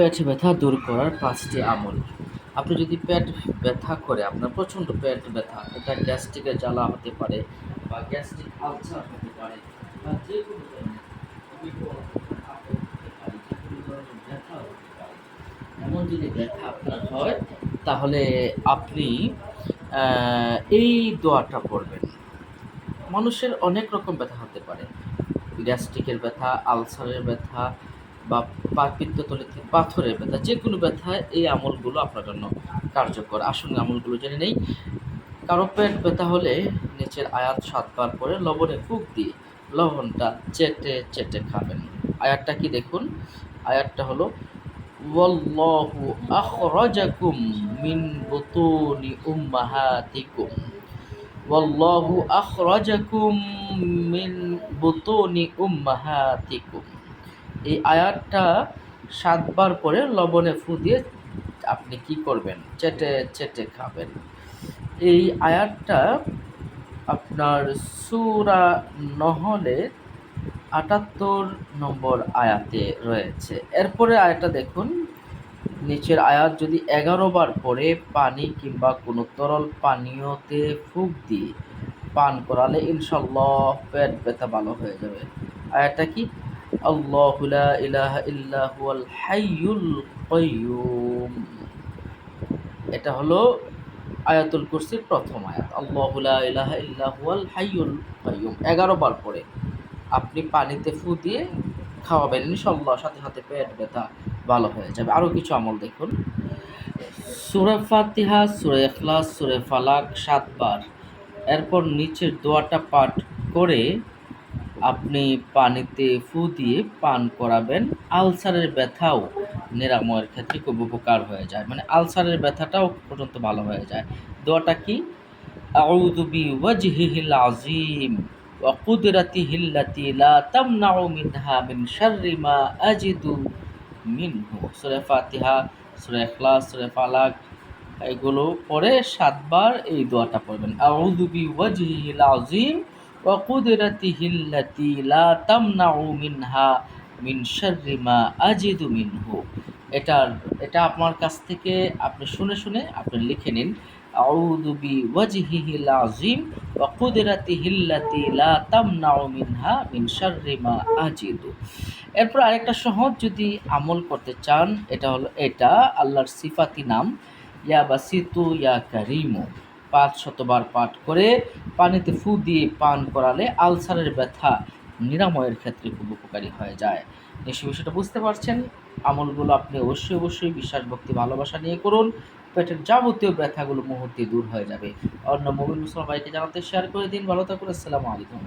পেট ব্যথা দূর করার পাঁচটি আমল। আপনি যদি পেট ব্যথা করে, আপনার প্রচণ্ড পেট ব্যথা, এটা গ্যাস্ট্রিকের জ্বালা হতে পারে বা গ্যাস্ট্রিক আলসার হতে পারে বা যে কোনো। এমন যদি ব্যথা আপনার হয়, তাহলে আপনি এই দোয়াটা পড়বেন। মানুষের অনেক রকম ব্যথা হতে পারে। গ্যাস্ট্রিকের ব্যথা, আলসারের ব্যথা বা পা- পিত্তথলিতে পাথরের ব্যথা যে কোনো ব্যথায় এই আমলগুলো আপনার জন্য কার্যকর। আসুন আমলগুলো জেনে নেই। কারও পেট ব্যথা হলে নিচের আয়াত সাতবার পরে লবণে ফুক দিয়ে লবণটা চেটে চেটে খাবেন। আয়াতটা কি দেখুন? আয়াতটা হলো, ওয়াল্লাহু আখরাজাকুম মিন বুতুনি উম্মাহাতিকুম। ওয়াল্লাহু আখরাজাকুম মিন বুতুনি উম্মাহাতিকুম। এই আয়াতটা সাতবার পরে লবণে ফু দিয়ে আপনি কি করবেন? চেটে চেটে খাবেন। এই আয়াতটা আপনার সুরা নহলে আটাত্তর নম্বর আয়াতে রয়েছে। এরপরে আয়াতটা দেখুন। নিচের আয়াত যদি এগারো বার পরে পানি কিংবা কোনো তরল পানীয়তে ফুক দিয়ে পান করালে ইনশাল্লাহ পেট ব্যথা ভালো হয়ে যাবে। আয়াতটা কি? আল্লাহ লা ইলাহা ইল্লা হুয়াল হাইয়ুল কাইয়ুম এটা হলো আয়াতুল কুরসির প্রথম আয়াত। আল্লাহ লা ইলাহা ইল্লা হুয়াল হাইয়ুল কাইয়ুম এগারো বার পরে আপনি পানিতে ফু দিয়ে খাওয়াবেন ইনশাল্লাহ সাথে সাথে পেট ব্যথা ভালো হয়ে যাবে। আরও কিছু আমল দেখুন। সুরে ফাতিহা, সুরে এখলাস সুরে ফালাক, সাতবার। এরপর নিচের দোয়াটা পাঠ করে আপনি পানিতে ফু দিয়ে পান করাবেন। আলসারের ব্যথাও নিরাময়ের ক্ষেত্রে খুব উপকার হয়ে যায়। মানে আলসারের ব্যথাটাও পর্যন্ত ভালো হয়ে যায়। দোয়াটা কি? আউযু বিওয়াজহিহিল আযীম ওয়া কুদরাতিহিল্লাতি লা তামনাউ মিনহা মিন শাররি মা আজিদু মিনহু। সূরা ফাতিহা, সূরা ইখলাস, সূরা ফালাক, এগুলো পরে সাতবার এই দোয়াটা পড়বেন। আউযু বিওয়াজহিহিল আযীম ওয়া কুদরাতিহিল্লাতি লা তামনাউ মিনহা মিন শাররি আজিদু মিনহু এটার এটা আপনার কাছ থেকে আপনি শুনে শুনে আপনি লিখে নিন। আউযু বিওয়াজহিহিল আযীম ওয়া কুদরাতিহিল্লাতি লা তামনাউ মিনহা মিন শাররি মা আজিদু এরপর আরেকটা সহজ যদি আমল করতে চান, এটা হলো এটা, আল্লাহর সিফাতি নাম। ইয়া বাসিতু ইয়া কারিমু পাঁচ শতবার পাঠ করে পানিতে ফু দিয়ে পান করালে আলসারের ব্যথা নিরাময়ের ক্ষেত্রে খুব উপকারী হয়ে যায়। নিশ্চয় বিষয়টা বুঝতে পারছেন? আমলগুলো আপনি অবশ্যই অবশ্যই বিশ্বাস, ভক্তি, ভালোবাসা নিয়ে করুন। পেটের যাবতীয় ব্যথাগুলো মুহূর্তে দূর হয়ে যাবে। অন্য মোবিল মুসলমান ভাইকে জানাতে, শেয়ার করে দিন। ভালো থাকুন। আসসালামু আলাইকুম।